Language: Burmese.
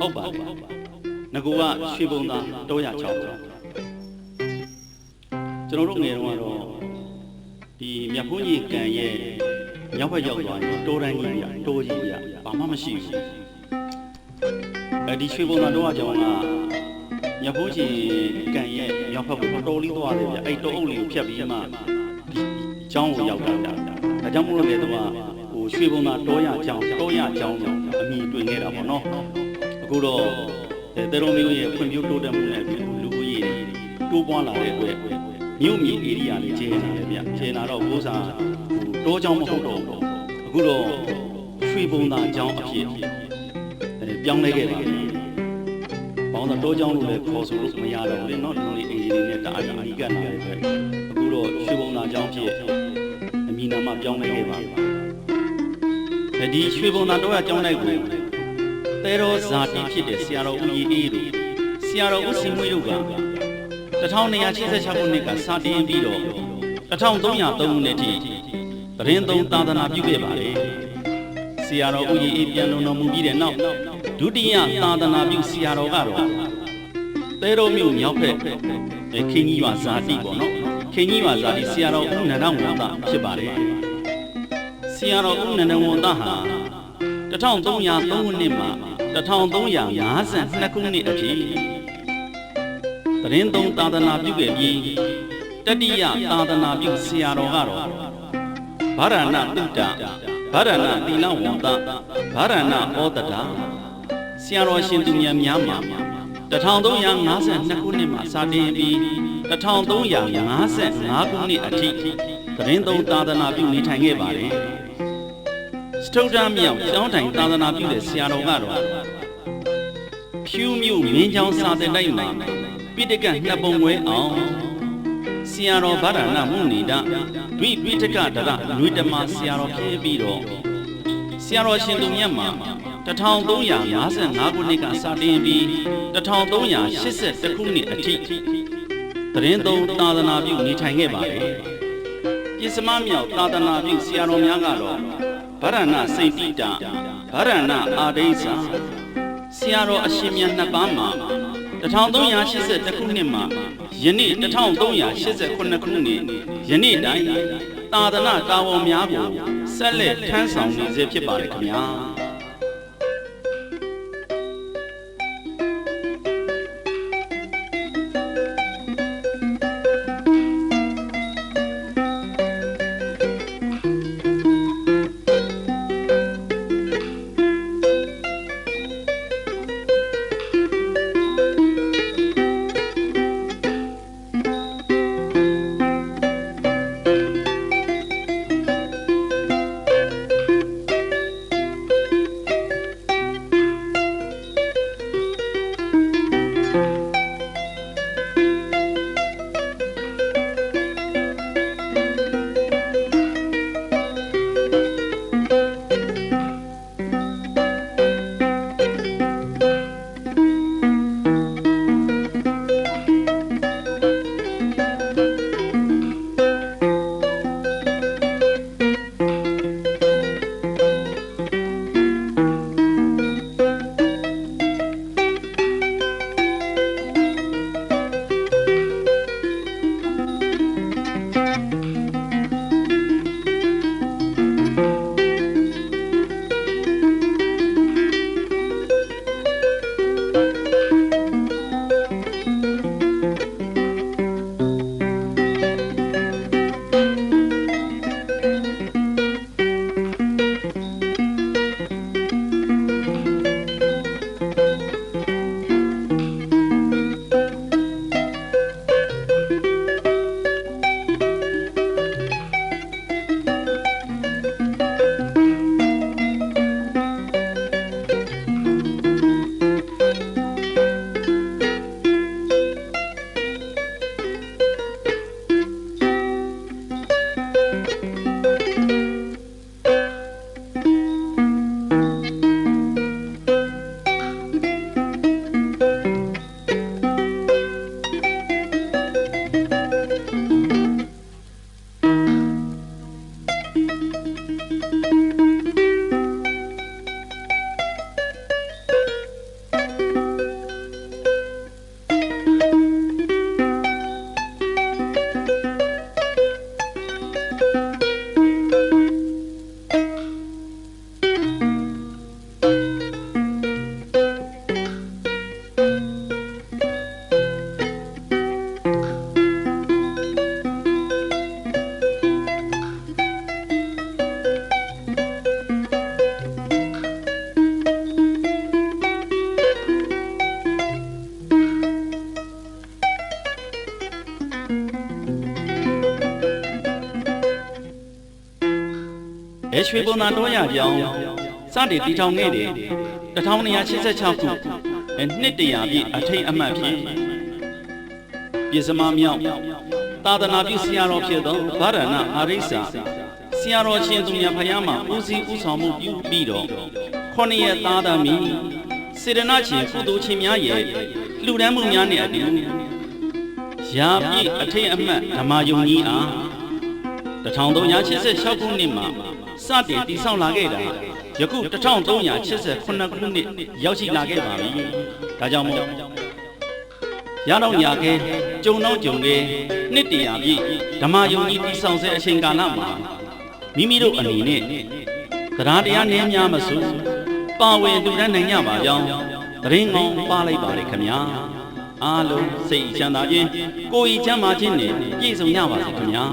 ဟုတ်ပါပြီငကူကရွှေဘုံသားတောရချောင်းကျွန်တော်တို့ငယ်တုန်းကတော့ဒီမြတ်ဖုန်းကြီးကံရဲ့မြောက်ဘက်ရောက်သွားရင်တိုးတန်းကြီးပြတိုးကြီးပြဘာမှမရှိဘူးအဲဒီရွှေဘုံသားတောရချောင်းကမြတ်ဖုန်းကြီးကံရဲ့မြောက်ဘက်ကိုတော်တော်လေးသွားတယ်ဗျအဲ့တောအုပ်လေးကိုဖြတ်ပြီးမှဒီကျောင်းကိုရောက်တာဒါကြောင့်မို့လို့လေတော့ဟိုရွှေဘုံသားတောရချောင်းတောရချောင်းလို့အမည်တွင်ခဲ့တာပေါ့နော် အခုတော့သေတော်မျိုးရဲ့ဖွံ့ဖြိုးတိုးတက်မှုနဲ့လူဦးရေတိုးပွားလာတဲ့အတွက်မြို့မြေဧရိယာလေးကျင်းလာတယ်ဗျကျင်းလာတော့ဘိုးစာတိုးချောင်းမဟုတ်တော့ဘူးအခုတော့ရွှေပုံသာချောင်းအဖြစ်အဲပြောင်းလဲခဲ့ပါပြီဘောင်းသာတိုးချောင်းလို့လည်းခေါ်ဆိုလို့မရတော့ဘူးလေနော်လူတွေအေးအေးနဲ့တအားကြီးကပ်လာတယ်ပဲအခုတော့ရွှေပုံသာချောင်းဖြစ်အမည်နာမပြောင်းလဲခဲ့ပါပြီဒီရွှေပုံသာတော့အကြောင်းလိုက်ကို တဲတော်ဇာတိဖြစ်တဲ့ဆရာတော်ဦးကြီးအေးတို့ဆရာတော်ဦးစင်မွေးတို့က1286ခုနှစ်ကစတင်ပြီးတော့1303ခုနှစ်ထိသတင်းသုံးသာသနာပြုခဲ့ပါတယ်ဆရာတော်ဦးကြီးအေးပြန်လုံတော်မူပြီးတဲ့နောက်ဒုတိယသာသနာပြုဆရာတော်ကတော့တဲတော်မြို့မြောက်ဘက်အဲခင်ကြီးရွာဇာတိပေါ့နော်ခင်ကြီးရွာဇာတိဆရာတော်ဦးနန္ဒဝန္တဖြစ်ပါတယ်ဆရာတော်ဦးနန္ဒဝန္တဟာ1303ခုနှစ်မှာ 1352ခုနှစ်အထိသတင်းသုံးသာသနာပြုခဲ့ပြီးတတိယသာသနာပြုဆရာတော်ကတော့ဗာရဏတုတ္တဗာရဏသီလဝန္တဗာရဏဩတတာဆရာတော်ရှင်သူမြတ်များမှာ1352ခုနှစ်မှာစတင်ပြီး1355ခုနှစ်အထိသတင်းသုံးသာသနာပြုနေထိုင်ခဲ့ပါတယ် စတုဒ္ဓမြောက်ကျောင်းတိုင်သာသနာပြုတဲ့ဆရာတော်ကတော့ဖြူမြို့မင်းချောင်းစာတင်တိုက်မှာပိဋကတ်နှစ်ပုံဝဲအောင်ဆရာတော်ဗဒနာမုဏိဒဒွိပိဋကဒရလွေတမဆရာတော်ဖြစ်ပြီးတော့ဆရာတော်ရှင်သူမြတ်မှာ1355ခုနှစ်ကစတင်ပြီး1382ခုနှစ်အထိသတင်းသုံးသာသနာပြုနေထိုင်ခဲ့ပါတယ်ပြစ္စမမြောက်သာသနာပြုဆရာတော်များကတော့ ဗရဏစိတ်တိတဗရဏအာဒိသဆရာတော်အရှင်မြတ်နှစ်ပါးမှာ1382ခုနှစ်မှာယနေ့1389ခုနှစ်ယနေ့တိုင်းသာသနာတာဝန်များကိုဆက်လက်ထမ်းဆောင်နေစေဖြစ်ပါတယ်ခင်ဗျာ Thank you. ရွှေဘုံသာတော်ရကြောင်းစတင်တည်ထောင်ခဲ့တဲ့1286ခုအဲနှစ်တရာပြည့်အထိတ်အမှတ်ဖြင့်ပြည်စမမြောက်သာသနာပြုဆရာတော်ဖြစ်သောဗရဏအာရိစ္ဆာဆရာတော်ရှင်သူမြတ်ဖယားမှာဦးစီးဦးဆောင်မှုပြုပြီးတော့ခொနည်းရသားသမီးစေရနာချင်းကုသိုလ်ချင်းများရဲ့လူဒန်းမှုများနဲ့အတူရာပြည့်အထိတ်အမှတ်ဓမ္မယုံကြီးအား1386ခုနှစ်မှာ စတင်တည်ဆောက်လာခဲ့တာယခု1388ခုနှစ်ရောက်ရှိလာခဲ့ပါပြီ။ဒါကြောင့်မို့ရတော့ညာခဲကြုံတော့ကြုံခဲနှစ်တရာပြည့်ဓမ္မယုံကြီးတည်ဆောက်ဆဲအချိန်ကာလမှာမိမိတို့အနေနဲ့တရားတရားနည်းများမစိုးပါဝင်လူတန်းနိုင်ကြပါကြောင်းတရင်ကောင်းပါလိုက်ပါလေခင်ဗျာအားလုံးစိတ်ချမ်းသာခြင်းကိုယ်ဤချမ်းသာခြင်းနဲ့ပြည့်စုံကြပါစေခင်ဗျာ